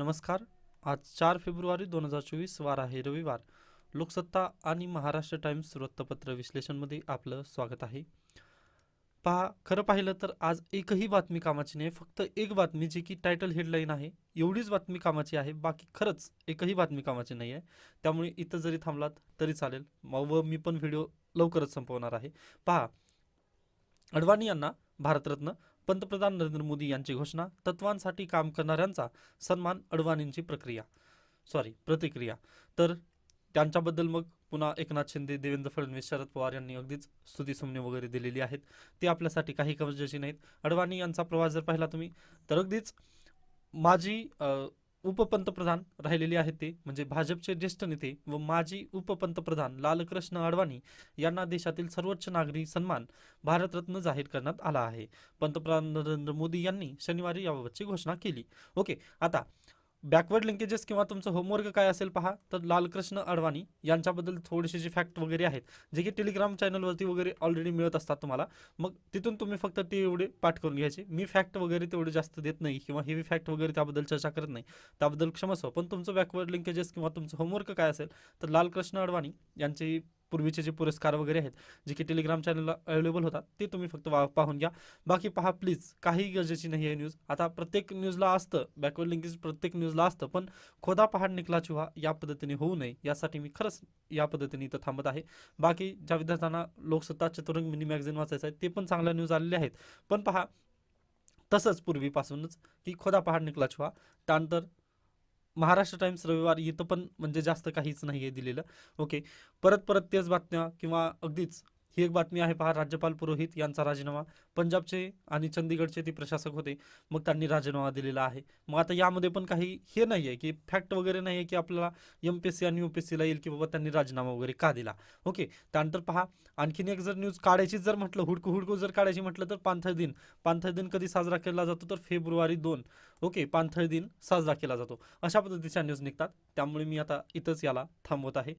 नमस्कार. आज चार फेब्रुवारी दोन हजार चोवीस वार आहे. रविवार. लोकसत्ता आणि महाराष्ट्र टाइम्स वृत्तपत्र विश्लेषणमध्ये आपलं स्वागत आहे. पहा खरं पाहिलं तर आज एकही बातमी कामाची नाही फक्त एक बातमी जी की टायटल हेडलाईन आहे. एवढीच बातमी कामाची आहे बाकी खरंच एकही बातमी कामाची नाही आहे. त्यामुळे इथं जरी थांबलात तरी चालेल. व मी पण व्हिडिओ लवकरच संपवणार आहे. पहा अडवाणी यांना भारतरत्न पंतप्रधान नरेंद्र मोदी यांची घोषणा तत्वांसाठी काम करणाऱ्यांचा सन्मान अडवाणींची प्रक्रिया. सॉरी प्रतिक्रिया. तर त्यांच्याबद्दल मग पुन्हा एकनाथ शिंदे देवेंद्र फडणवीस शरद पवार यांनी अगदीच स्तुतीसुमने वगैरे दिलेली आहेत. ते आपल्यासाठी काही गरजेची नाहीत. अडवाणी यांचा प्रवास जर पाहिला तुम्ही तर अगदीच माझी उपपंतप्रधान राहिलेले आहेत ते म्हणजे भाजपचे ज्येष्ठ नेते व माजी उपपंतप्रधान लालकृष्ण अडवाणी यांना देशातील सर्वोच्च नागरी सन्मान भारतरत्न जाहीर करण्यात आला आहे. पंतप्रधान नरेंद्र मोदी यांनी शनिवारी याबाबतची घोषणा केली. ओके आता बॅकवर्ड लिंकेजेस किंवा तुमचं होमवर्क काय असेल पहा. तर लालकृष्ण अडवाणी यांच्याबद्दल थोडेसे जे फॅक्ट वगैरे आहेत जे की टेलिग्राम चॅनलवरती वगैरे ऑलरेडी मिळत असतात तुम्हाला. मग तिथून तुम्ही फक्त ते एवढे पाठ करून घ्यायचे. मी फॅक्ट वगैरे तेवढे जास्त देत नाही किंवा हेवी फॅक्ट वगैरे त्याबद्दल चर्चा करत नाही. त्याबद्दल क्षमस्व. पण तुमचं बॅकवर्ड लिंकेजेस किंवा तुमचं होमवर्क काय असेल तर लालकृष्ण अडवाणी यांची पूर्वीचे जे पुरस्कार वगैरे आहेत जे की टेलिग्राम चॅनलला अवेलेबल होतात ते तुम्ही फक्त वा पाहून घ्या. बाकी पहा प्लीज काही गरजेची नाही आहे न्यूज आता प्रत्येक न्यूजला असतं बॅकवर्ड लिंकेज प्रत्येक न्यूजला असतं पण खोदा पहाड निकला चुहा या पद्धतीने होऊ नये. यासाठी मी खरंच या पद्धतीने इथं थांबत आहे. बाकी ज्या विद्यार्थ्यांना लोकसत्ता चतुरंग मिनी मॅगझिन वाचायचं आहे ते पण चांगल्या न्यूज आलेले आहेत. पण पहा तसंच पूर्वीपासूनच की खोदा पहाड निकला व्हा त्यानंतर महाराष्ट्र टाइम्स रविवार इथं पण म्हणजे जास्त काहीच नाही आहे दिलेलं. ओके परत परत तेच बातम्या किंवा अगदीच ही एक बातमी आहे. पहा राज्यपाल पुरोहित यांचा राजीनामा. पंजाबचे आणि चंदीगडचे ते प्रशासक होते. मग त्यांनी राजीनामा दिलेला आहे. मग आता यामध्ये पण काही हे नाही आहे की फॅक्ट वगैरे नाही आहे की आपल्याला एम पी एस सी आणि यू पी एस सीला येईल की बाबा त्यांनी राजीनामा वगैरे का दिला. ओके त्यानंतर पहा आणखीन एक जर न्यूज काढायची जर म्हटलं हुडकू हुडकू जर काढायची म्हटलं तर पाणथळ दिन. पाणथळ दिन कधी साजरा केला जातो तर फेब्रुवारी दोन. ओके पाणथळ दिन साजरा केला जातो. अशा पद्धतीच्या न्यूज निघतात. त्यामुळे मी आता इथंच याला थांबवत आहे.